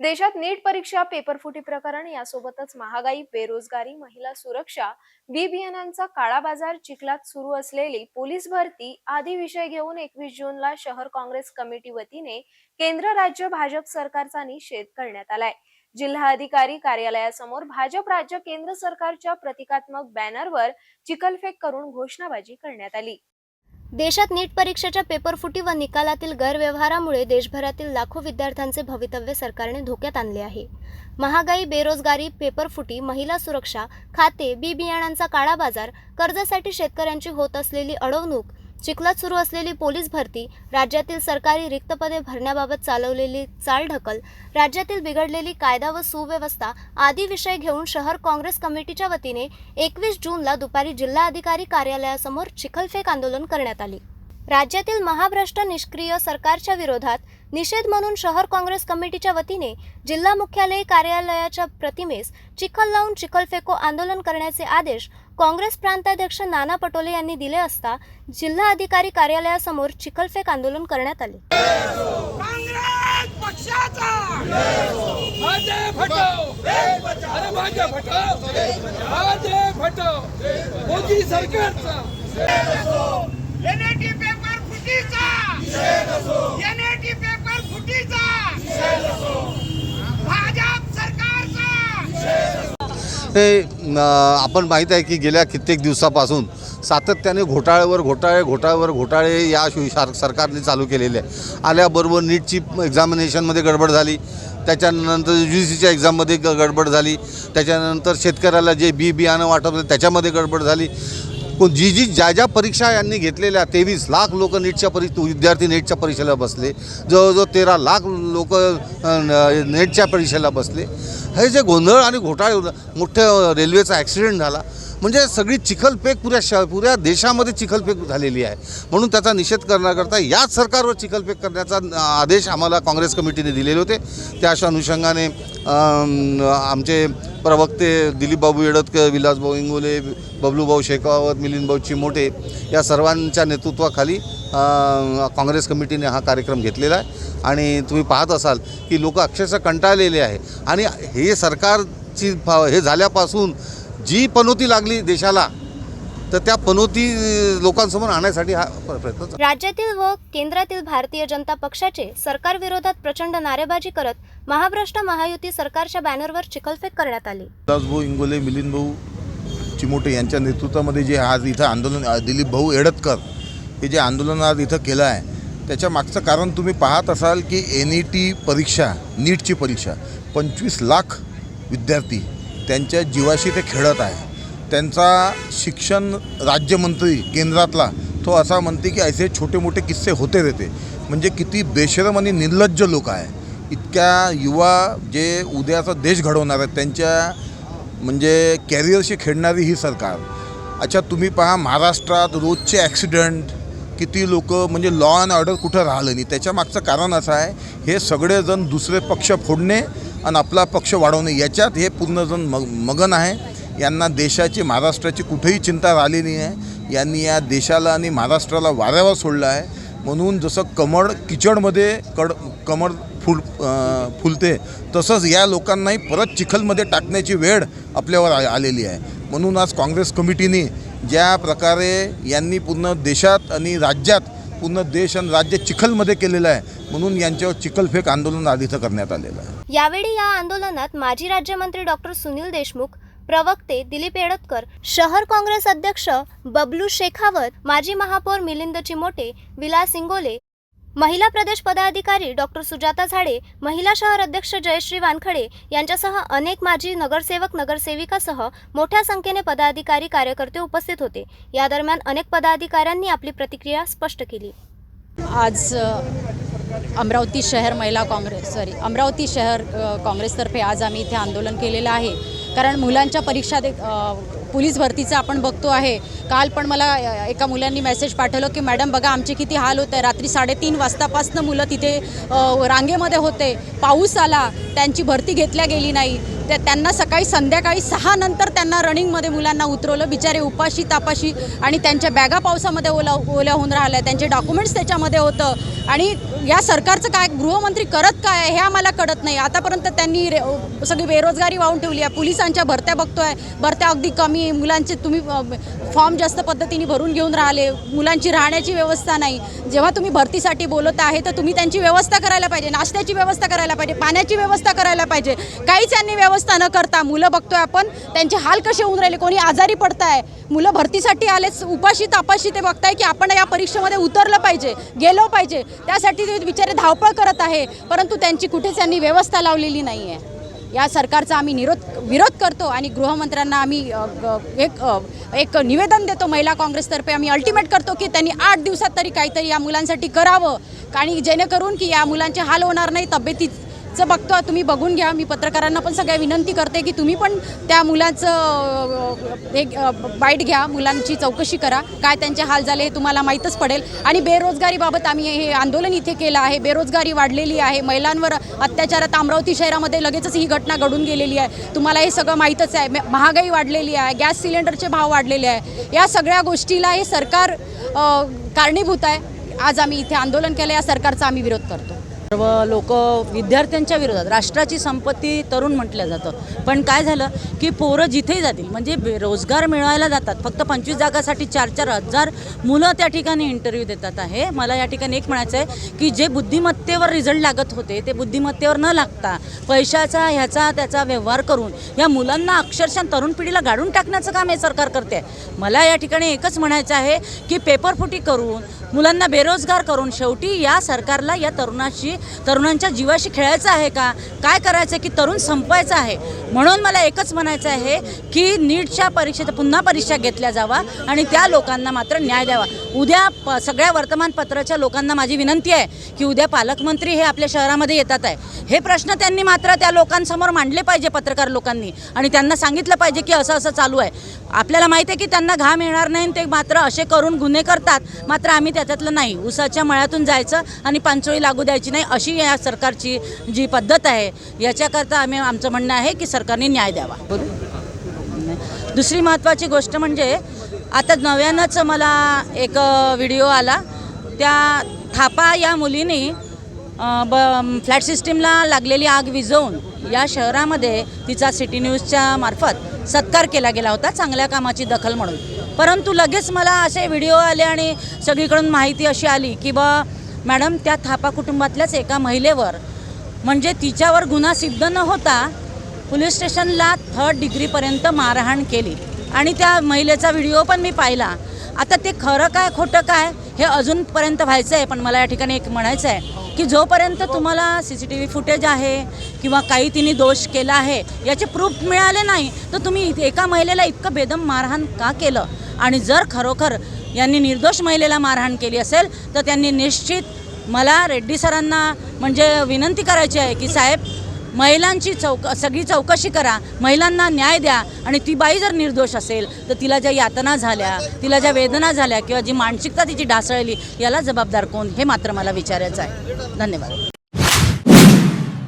देशात नीट परीक्षा पेपरफुटी प्रकरण यासोबतच महागाई बेरोजगारी महिला सुरक्षा बी बियाणांचा काळा बाजार चिखलात सुरू असलेली पोलीस भरती आदी विषय घेऊन एकवीस जूनला शहर काँग्रेस कमिटी वतीने केंद्र राज्य भाजप सरकारचा निषेध करण्यात आलाय. जिल्हा अधिकारी कार्यालयासमोर भाजप राज्य केंद्र सरकारच्या प्रतिकात्मक बॅनरवर चिखलफेक करून घोषणाबाजी करण्यात आली. देशात नीट परीक्षेच्या पेपरफुटी व निकालातील गैरव्यवहारामुळे देशभरातील लाखो विद्यार्थ्यांचे भवितव्य सरकारने धोक्यात आणले आहे. महागाई बेरोजगारी पेपरफुटी महिला सुरक्षा खाते बी बियाणांचा काळा बाजार कर्जासाठी शेतकऱ्यांची होत असलेली अडवणूक चिखलात सुरू असलेली पोलीस भरती राज्यातील सरकारी रिक्त पदे भरण्याबाबत चालवलेली चालढकल राज्यातील बिघडलेली कायदा व सुव्यवस्था आदी विषय घेऊन शहर काँग्रेस कमिटीच्या वतीने एकवीस जूनला दुपारी जिल्हाधिकारी कार्यालयासमोर चिखलफेक आंदोलन करण्यात आले. राज्यातील महाभ्रष्ट निष्क्रिय सरकारच्या विरोधात निषेध म्हणून शहर काँग्रेस कमिटीच्या वतीने जिल्हा मुख्यालय कार्यालयाच्या प्रतिमेस चिखल लावून चिखलफेको आंदोलन करण्याचे आदेश काँग्रेस प्रांताध्यक्ष नाना पटोले यांनी दिले असता जिल्हा अधिकारी कार्यालयासमोर चिखलफेक आंदोलन करण्यात आले. फुटीचा. एनआयटी पेपर फुटीचा. भाजप सरकारचा. हे आपण माहीत आहे की गेल्या कित्येक दिवसापासून सातत्याने घोटाळ्यावर घोटाळे घोटाळ्यावर घोटाळे या शार- सरकारने चालू केलेले आहे. आल्याबरोबर नीटची एक्झामिनेशनमध्ये गडबड झाली. त्याच्यानंतर यू जी सीच्या एक्झाममध्ये ग गडबड झाली. त्याच्यानंतर शेतकऱ्याला जे बी बियाणं वाटप होते त्याच्यामध्ये गडबड झाली. कोण जी जी ज्या ज्या परीक्षा यांनी घेतलेल्या तेवीस लाख लोक नीटच्या परी विद्यार्थी नेटच्या परीक्षेला बसले. जवळजवळ तेरा लाख लोक नेटच्या परीक्षेला बसले. हे जे गोंधळ आणि घोटाळे मोठ्या रेल्वेचा ॲक्सिडेंट झाला म्हणजे सगळी चिखलफेक पुऱ्या श पुऱ्या देशामध्ये चिखलफेक झालेली आहे. म्हणून त्याचा निषेध करण्याकरता याच सरकारवर चिखलफेक करण्याचा आदेश आम्हाला काँग्रेस कमिटीने दिलेले होते. त्या अशा अनुषंगाने आमचे प्रवक्ते दिलीपबाबू येडतकर विलासभाऊ इंगोले बबलूभाऊ शेखावत मिलिंदभाऊ चिमोटे या सर्वांच्या नेतृत्वाखाली काँग्रेस कमिटीने हा कार्यक्रम घेतलेला आहे. आणि तुम्ही पाहत असाल की लोक अक्षरशः कंटाळलेले आहे. आणि हे सरकारची फा- हे झाल्यापासून जी पनोती लागली देशाला तर त्या पनोती लोकांसमोर आणण्यासाठी हा प्र- प्रयत्न. राज्यातील व केंद्रातील भारतीय जनता पक्षाचे सरकार विरोधात प्रचंड नारेबाजी करत महाभ्रष्ट महायुती सरकारच्या बॅनरवर चिखलफेक करण्यात आली दासभाऊ इंगोले मिलिंद भाऊ चिमोटे यांच्या नेतृत्वामध्ये जे आज इथं आंदोलन दिलीप भाऊ एडतकर हे जे आंदोलन आज इथं केलं आहे त्याच्या मागचं कारण तुम्ही पाहत असाल की एन ई टी परीक्षा नीटची परीक्षा पंचवीस लाख विद्यार्थी त्यांच्या जीवाशी ते खेळत आहे. त्यांचा शिक्षण राज्यमंत्री केंद्रातला तो असा म्हणते की असे छोटे मोठे किस्से होते रहते म्हणजे किती बेशरम आणि निर्लज्ज लोक आहे. इतक्या युवा जे उद्याचा देश घडवणार आहेत त्यांच्या म्हणजे कॅरियरशी खेळणारी ही सरकार. अच्छा तुम्ही पहा महाराष्ट्रात रोजचे ॲक्सिडेंट किती लोक म्हणजे लॉ अँड ऑर्डर कुठं राहिलं नाही. त्याच्या मागचं कारण असं आहे हे सगळेजण दुसरे पक्ष फोडणे आणि आपला पक्ष वाढवणे याच्यात हे पूर्णजण मग मगन आहे. यांना देशाची महाराष्ट्राची कुठेही चिंता राहिली नाही आहे. यांनी या देशाला आणि महाराष्ट्राला वाऱ्यावर सोडलं आहे. म्हणून जसं कमळ किचडमध्ये कड कमळ फुल फुलते तसंच या लोकांनाही परत चिखलमध्ये टाकण्याची वेळ आपल्यावर आ- आलेली आहे. म्हणून आज काँग्रेस कमिटीने ज्या प्रकारे यांनी पूर्ण देशात आणि राज्यात पूर्ण देश आणि राज्य चिखलमध्ये केलेलं आहे. म्हणून यांच्यावर चिखलफेक आंदोलन आधीचं करण्यात आलेलं आहे. यावेळी या आंदोलनात माजी राज्यमंत्री डॉक्टर सुनील देशमुख प्रवक्ते दिलीप येडतकर शहर काँग्रेस अध्यक्ष बबलू शेखावत माजी महापौर मिलिंद चिमोटे विलास इंगोले महिला प्रदेश पदाधिकारी डॉक्टर सुजाता झाडे महिला शहर अध्यक्ष जयश्री वानखडे यांच्यासह अनेक माजी नगरसेवक नगरसेविकासह मोठ्या संख्येने पदाधिकारी कार्यकर्ते उपस्थित होते. या दरम्यान अनेक पदाधिकाऱ्यांनी आपली प्रतिक्रिया स्पष्ट केली. आज अमरावती शहर महिला काँग्रेस सॉरी अमरावती शहर काँग्रेसतर्फे आज आम्ही इथे आंदोलन केलेलं आहे. कारण मुलांच्या परीक्षा दे पोलीस भरतीचं आपण बघतो आहे. काल पण मला एका मुलांनी मेसेज पाठवलं की मॅडम बघा आमचे किती हाल होत आहे रात्री साडेतीन वाजतापासनं मुलं तिथे रांगेमध्ये होते. पाऊस आला. त्यांची भरती घेतल्या गेली नाही. त्या त्यांना सकाळी संध्याकाळी सहा नंतर त्यांना रनिंगमध्ये मुलांना उतरवलं. बिचारे उपाशी तापाशी आणि त्यांच्या बॅगा पावसामध्ये ओला ओल्या होऊन राहिल्या. त्यांचे डॉक्युमेंट्स त्याच्यामध्ये होतं. आणि या सरकारचं काय गृहमंत्री करत काय आहे हे आम्हाला कळत नाही. आतापर्यंत त्यांनी रे सगळी बेरोजगारी वाहून ठेवली आहे. पोलिसांच्या भरत्या बघतोय. भरत्या अगदी कमी मुलांचे तुम्ही फॉर्म जास्त पद्धतीने भरून घेऊन राहिले मुलांची राहण्याची व्यवस्था नाही. जेव्हा तुम्ही भरतीसाठी बोलत आहे तर तुम्ही त्यांची व्यवस्था करायला पाहिजे नाश्त्याची व्यवस्था करायला पाहिजे पाण्याची व्यवस्था करायला पाहिजे. काहीच यांनी व्यवस्था न करता मुलं बघतोय आपण त्यांचे हाल कसे होऊन राहिले कोणी आजारी पडताय. मुलं भरतीसाठी आलेच उपाशी तापाशी ते बघताय की आपण या परीक्षेमध्ये उतरलं पाहिजे गेलो पाहिजे. त्यासाठी ते बिचारे धावपळ करत आहे परंतु त्यांची कुठेच त्यांनी व्यवस्था लावलेली नाही आहे या सरकारचा आम्ही निरोध विरोध करतो आणि गृहमंत्र्यांना आम्ही एक एक निवेदन देतो महिला काँग्रेसतर्फे. आम्ही अल्टिमेट करतो की त्यांनी आठ दिवसात तरी काहीतरी या मुलांसाठी करावं. आणि जेणेकरून की या मुलांचे हाल होणार नाही तब्येतीचं बघतो तुम्ही बघून घ्या. मी पत्रकारांना पण सगळ्या विनंती करते की तुम्ही पण त्या मुलाचं एक बाईट घ्या. मुलांची चौकशी करा. काय त्यांचे हाल झाले हे तुम्हाला माहीतच पडेल. आणि बेरोजगारीबाबत आम्ही हे आंदोलन इथे केलं आहे. बेरोजगारी वाढलेली आहे. महिलांवर अत्याचारात अमरावती शहरामध्ये लगेचच ही घटना घडून गेलेली आहे. तुम्हाला हे सगळं माहीतच आहे. म- महागाई वाढलेली आहे. गॅस सिलेंडरचे भाव वाढलेले आहे. या सगळ्या गोष्टीला हे सरकार कारणीभूत आहे. आज आम्ही इथे आंदोलन केलं. या सरकारचा आम्ही विरोध करतो. सर्व लोक विद्यार्थ्यांच्या विरोधात राष्ट्राची संपत्ती तरुण म्हटलं जातं. पण काय झालं की पोरं जिथेही जातील म्हणजे रोजगार मिळवायला जातात फक्त पंचवीस जागासाठी चार चार हजार मुलं त्या ठिकाणी इंटरव्ह्यू देतात आहे. मला या ठिकाणी एक म्हणायचं आहे की जे बुद्धिमत्तेवर रिझल्ट लागत होते ते बुद्धिमत्तेवर न लागता पैशाचा ह्याचा त्याचा व्यवहार करून या मुलांना अक्षरशः तरुण पिढीला गाडून टाकण्याचं काम हे सरकार करते. आहे मला या ठिकाणी एकच म्हणायचं आहे की पेपरफुटी करून मुलांना बेरोजगार करून शेवटी या सरकारला या तरुणाशी तरुणांच्या जीवाशी खेळायचं आहे का? काय करायचं आहे की तरुण संपवायचं आहे? म्हणून मला एकच म्हणायचं आहे की नीटच्या परीक्षेत पुन्हा परीक्षा घेतल्या जावा आणि त्या लोकांना मात्र न्याय द्यावा. उद्या प सगळ्या वर्तमानपत्राच्या लोकांना माझी विनंती आहे की उद्या पालकमंत्री हे आपल्या शहरामध्ये येतात आहे. हे प्रश्न त्यांनी मात्र त्या लोकांसमोर मांडले पाहिजे पत्रकार लोकांनी. आणि त्यांना सांगितलं पाहिजे की असं असं चालू आहे. आपल्याला माहिती आहे की त्यांना घाम येणार नाही आणि ते मात्र असे करून गुन्हे करतात. मात्र आम्ही त्याच्यातलं नाही. उसाच्या मळ्यातून जायचं आणि पांचोळी लागू द्यायची नाही अशी या सरकारची जी पद्धत आहे याच्याकरता आम्ही आमचं म्हणणं आहे की सरकारने न्याय द्यावा. दुसरी महत्त्वाची गोष्ट म्हणजे आता नव्यानंच मला एक व्हिडिओ आला. त्या थापा या मुलीने ब फ्लॅट सिस्टीमला लागलेली आग विझवून या शहरामध्ये तिचा सिटी न्यूजच्या मार्फत सत्कार केला गेला होता चांगल्या कामाची दखल म्हणून. परंतु लगेच मला असे व्हिडिओ आले आणि सगळीकडून माहिती अशी आली की बा मॅडम त्या थापा कुटुंबातल्याच एका महिलेवर म्हणजे तिच्यावर गुन्हा सिद्ध न होता पोलीस स्टेशनला थर्ड डिग्रीपर्यंत मारहाण केली. आणि त्या महिलेचा व्हिडिओ पण मी पाहिला. आता ते खरं काय खोटं काय हे अजूनपर्यंत व्हायचं आहे पण मला या ठिकाणी एक म्हणायचं आहे की जोपर्यंत तुम्हाला C C T V footage आहे किंवा काही तिने दोष केला आहे याचे प्रूफ मिळाले नाही तर तुम्ही इथे एका महिलेला इतकं बेदम मारहाण का केलं? आणि जर खरोखर यांनी निर्दोष महिलेला मारहाण केली असेल तर त्यांनी निश्चित मला रेड्डी सरांना म्हणजे विनंती करायची आहे की साहेब महिलांची चौक सगळी चौकशी करा महिलांना न्याय द्या आणि ती बाई जर निर्दोष असेल तर तिला ज्या यातना झाल्या तिला ज्या वेदना झाल्या किंवा जी मानसिकता तिची ढासळली याला जबाबदार कोण? हे मात्र मला विचारायचं आहे. धन्यवाद.